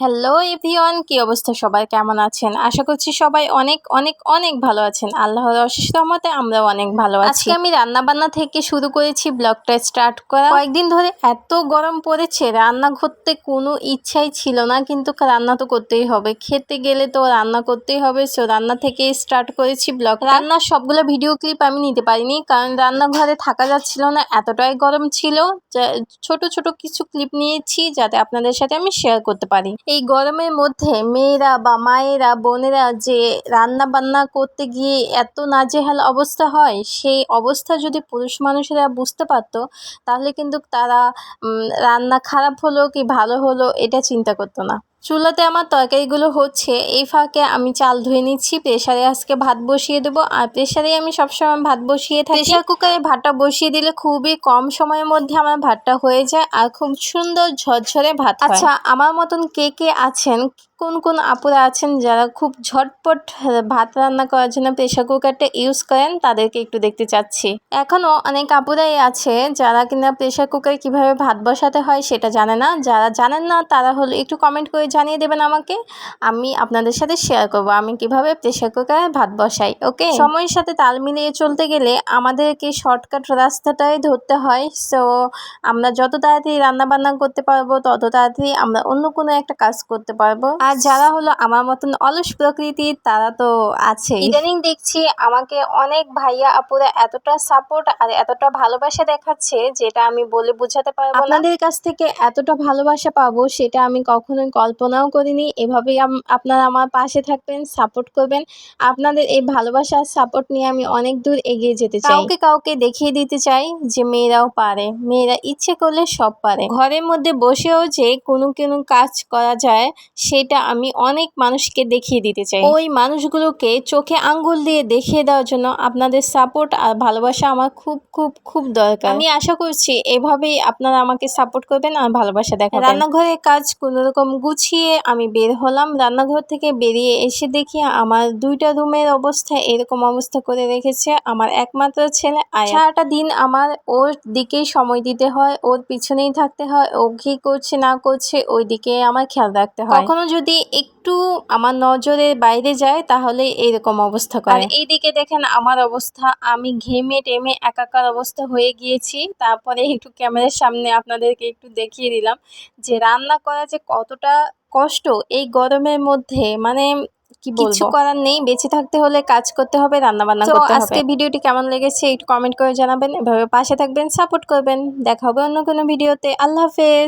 Hello everyone কি অবস্থা? সবাই কেমন আছেন? আশা করছি সবাই অনেক অনেক অনেক ভালো আছেন। আল্লাহর অশেষ রহমতে আমরাও অনেক ভালো আছি। আজকে আমি রান্না বান্না থেকে শুরু করেছি ব্লগটা স্টার্ট করা। কয়েকদিন ধরে এত গরম পড়েছে রান্না করতে কোনো ইচ্ছাই ছিল না কিন্তু রান্না তো করতেই হবে। খেতে গেলে তো রান্না করতেই হবে সো রান্না থেকে স্টার্ট করেছি ব্লগ রান্নার সবগুলো ভিডিও ক্লিপ আমি নিতে পারিনি কারণ রান্নাঘরে থাকা যাচ্ছিল না এতটাই গরম ছিল যে ছোট ছোট কিছু ক্লিপ নিয়েছি যাতে আপনাদের সাথে আমি শেয়ার করতে পারি। এই গরমের মধ্যে মেয়েরা বা মায়েরা, বোনেরা যে রান্না বান্না করতে গিয়ে এত নাজেহাল অবস্থা হয়, সেই অবস্থা যদি পুরুষ মানুষেরা বুঝতে পারত, তাহলে কিন্তু তারা রান্না খারাপ হলো কি ভালো হলো এটা চিন্তা করতো না। চুলাতে আমার তরকারিগুলো হচ্ছে এই ফাঁকে আমি চাল ধুয়ে নিচ্ছি প্রেশারে আজকে ভাত বসিয়ে দেবো। আর প্রেশারে আমি সবসময় ভাত বসিয়ে থাকি। প্রেশার কুকারে ভাতটা বসিয়ে দিলে খুবই কম সময়ের মধ্যে আমার ভাতটা হয়ে যায় আর খুব সুন্দর ঝরঝরে ভাত আচ্ছা আমার মতন কে কে আছেন? কোন কোন আপুরা আছেন যারা খুব ঝটপট ভাত রান্না করার জন্য প্রেশার কুকারটা ইউজ করেন, তাদেরকে একটু দেখতে চাচ্ছি। এখনও অনেক আপুরাই আছে যারা কিনা প্রেশার কুকারে কীভাবে ভাত বসাতে হয় সেটা জানে না। যারা জানেন না, তারা হলো একটু কমেন্ট করে জানিয়ে দেবেন আমাকে। আমি আপনাদের সাথে শেয়ার করব আমি কীভাবে প্রেশার কুকারে ভাত বসাই ওকে সময়ের সাথে তাল মিলিয়ে চলতে গেলে আমাদেরকে শর্টকাট রাস্তাটাই ধরতে হয়। সো আমরা যত তাড়াতাড়ি রান্না বান্না করতে পারব, তত তাড়াতাড়ি আমরা অন্য কোনো একটা কাজ করতে পারব। আর যারা হলো আমার মতন অলস প্রকৃতির তারা তো আছে ইদানিং দেখছি আমাকে অনেক ভাইয়া আপুরা এতটা সাপোর্ট আর এতটা ভালোবাসা দেখাচ্ছে যেটা আমি বলে বোঝাতে পারব আপনাদের কাছ থেকে এতটা ভালোবাসা পাবো সেটা আমি কখনোই কল্পনাও করিনি। এভাবেই আপনারা আমার পাশে থাকবেন সাপোর্ট করবেন। আপনাদের এই ভালোবাসা সাপোর্ট নিয়ে আমি অনেক দূর এগিয়ে যেতে চাই। কাউকে কাউকে দেখিয়ে দিতে চাই যে মেয়েরাও পারে। মেয়েরা ইচ্ছে করলে সব পারে। ঘরের মধ্যে বসেও যে কোনো কোনো কাজ করা যায় সেটা আমি অনেক মানুষকে দেখিয়ে দিতে চাই। ওই মানুষগুলোকে চোখে আঙ্গুল দিয়ে দেখিয়ে দেওয়ার জন্য আপনাদের সাপোর্ট আর ভালোবাসা আমার খুব খুব খুব দরকার। আমি আশা করছি এভাবেই আপনারা আমাকে সাপোর্ট করবেন আর ভালোবাসা দেখাবেন। রান্নাঘরের কাজ কোনো রকম গুছিয়ে আমি বের হলাম। রান্নাঘর থেকে বেরিয়ে এসে দেখি আমার দুইটা রুমের অবস্থা এরকম অবস্থা করে রেখেছে আমার একমাত্র ছেলে আয়া সারাটা দিন আমার ওর দিকেই সময় দিতে হয় ওর পিছনেই থাকতে হয় ও কি করছে না করছে ওই দিকে আমার খেয়াল রাখতে হয়। কখনো যদি একটু আমার নজরের বাইরে যায় তাহলে এরকম অবস্থা করে। এইদিকে দেখেন আমার অবস্থা আমি ঘেমে টেমে একাকার অবস্থা হয়ে গিয়েছি। তারপরে একটু ক্যামেরার সামনে আপনাদেরকে একটু দেখিয়ে দিলাম যে রান্না করা যে কতটা কষ্ট এই গরমের মধ্যে। মানে কি কিছু করার নেই বেঁচে থাকতে হলে কাজ করতে হবে রান্না বান্না করতে হবে। আজকে ভিডিওটি কেমন লেগেছে একটু কমেন্ট করে জানাবেন এভাবে পাশে থাকবেন সাপোর্ট করবেন। দেখা হবে অন্য কোনো ভিডিওতে। আল্লাহ হাফেজ।